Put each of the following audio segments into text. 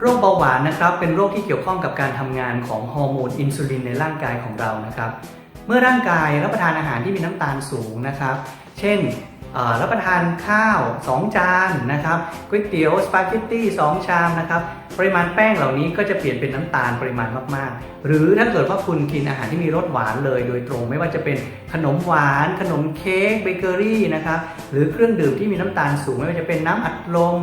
โรคเบาหวานนะครับเป็นโรคที่เกี่ยวข้องกับการทำงานของฮอร์โมนอินซูลินในร่างกายของเรานะครับ เมื่อร่างกายรับประทานอาหารที่มีน้ำตาลสูงนะครับ เช่นรับประทานข้าว 2 จานนะครับก๋วยเตี๋ยวสปาเกตตี้2ชามนะครับปริมาณแป้งเหล่านี้ก็จะเปลี่ยนเป็นน้ำตาลปริมาณมากๆ หรือถ้าเกิดว่าคุณกินอาหารที่มีรสหวานเลยโดยตรง ไม่ว่าจะเป็นขนมหวาน ขนมเค้กเบเกอรี่นะครับหรือเครื่องดื่มที่มีน้ำตาลสูง ไม่ว่าจะเป็นน้ำอัดลม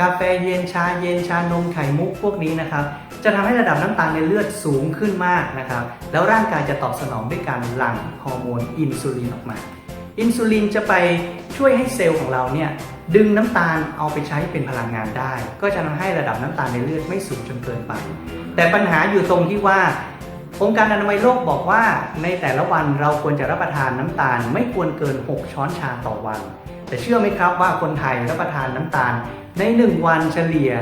กาแฟเย็นชาเย็นชานมไข่มุกพวกนี้นะครับจะทำให้ระดับน้ำตาลในเลือดสูงขึ้นมากนะครับแล้วร่างกายจะตอบสนองด้วยการหลั่งฮอร์โมนอินซูลินออกมา อินซูลินจะไปช่วยให้เซลล์ของเราเนี่ยดึงน้ำตาลเอาไปใช้เป็นพลังงานได้ ก็จะทำให้ระดับน้ำตาลในเลือดไม่สูงจนเกินไป แต่ปัญหาอยู่ตรงที่ว่า องค์การอนามัยโลกบอกว่าในแต่ละวันเราควรจะรับประทานน้ำตาลไม่ควรเกิน 6 ช้อนชาต่อวัน แต่เชื่อไหมครับว่าคนไทยรับประทานน้ำตาลใน 1 วันเฉลี่ย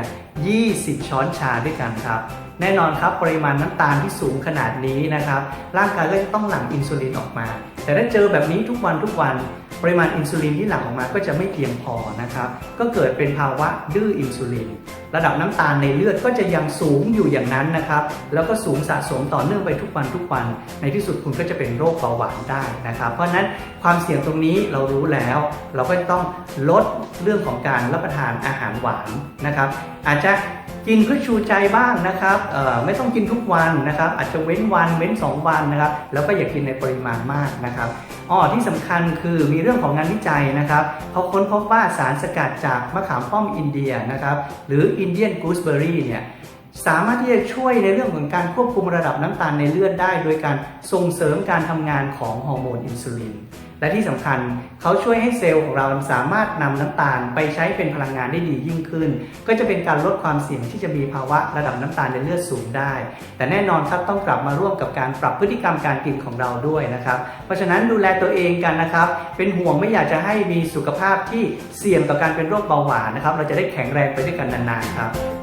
20 ช้อนชาด้วยกันครับ แน่นอนครับปริมาณน้ำตาลที่สูงขนาดนี้นะครับ ร่างกายก็จะต้องหลั่งอินซูลินออกมา แต่ถ้าเจอแบบนี้ทุกวันทุกวัน ปริมาณอินซูลินที่หลั่งออกมาก็จะไม่เพียงพอนะครับ ก็เกิดเป็นภาวะดื้ออินซูลิน ระดับน้ำตาลในเลือดก็จะยังสูงอยู่อย่างนั้นนะครับ แล้วก็สูงสะสมต่อเนื่องไปทุกวันทุกวัน ในที่สุดคุณก็จะเป็นโรคเบาหวานได้นะครับ เพราะฉะนั้นความเสี่ยงตรงนี้เรารู้แล้ว เราก็ต้องลดเรื่องของการรับประทานอาหารหวานนะครับ อาจจะ กินเพื่อชูใจบ้างนะครับไม่ต้องกินทุกวันนะครับ อาจจะเว้นวันเว้น 2 วันนะครับ แล้วก็อย่ากินในปริมาณมากนะครับอ๋อที่สำคัญคือมีเรื่องของงานวิจัยนะครับเขาค้นพบว่าสารสกัดจากมะขามป้อมอินเดียนะครับหรืออินเดียนกูสเบอรี่เนี่ยสามารถที่จะช่วยในเรื่องของการควบคุมระดับน้ำตาลในเลือดได้ โดยการส่งเสริมการทำงานของฮอร์โมนอินซูลิน และที่สำคัญเขาช่วยให้เซลล์ของเราสามารถนำน้ำตาลไปใช้เป็นพลังงานได้ดียิ่งขึ้น ก็จะเป็นการลดความเสี่ยงที่จะมีภาวะระดับน้ำตาลในเลือดสูงได้ แต่แน่นอนครับต้องกลับมาร่วมกับการปรับพฤติกรรมการกินของเราด้วยนะครับ เพราะฉะนั้นดูแลตัวเองกันนะครับ เป็นห่วงไม่อยากจะให้มีสุขภาพที่เสี่ยงต่อการเป็นโรคเบาหวานนะครับ เราจะได้แข็งแรงไปด้วยกันนานๆครับ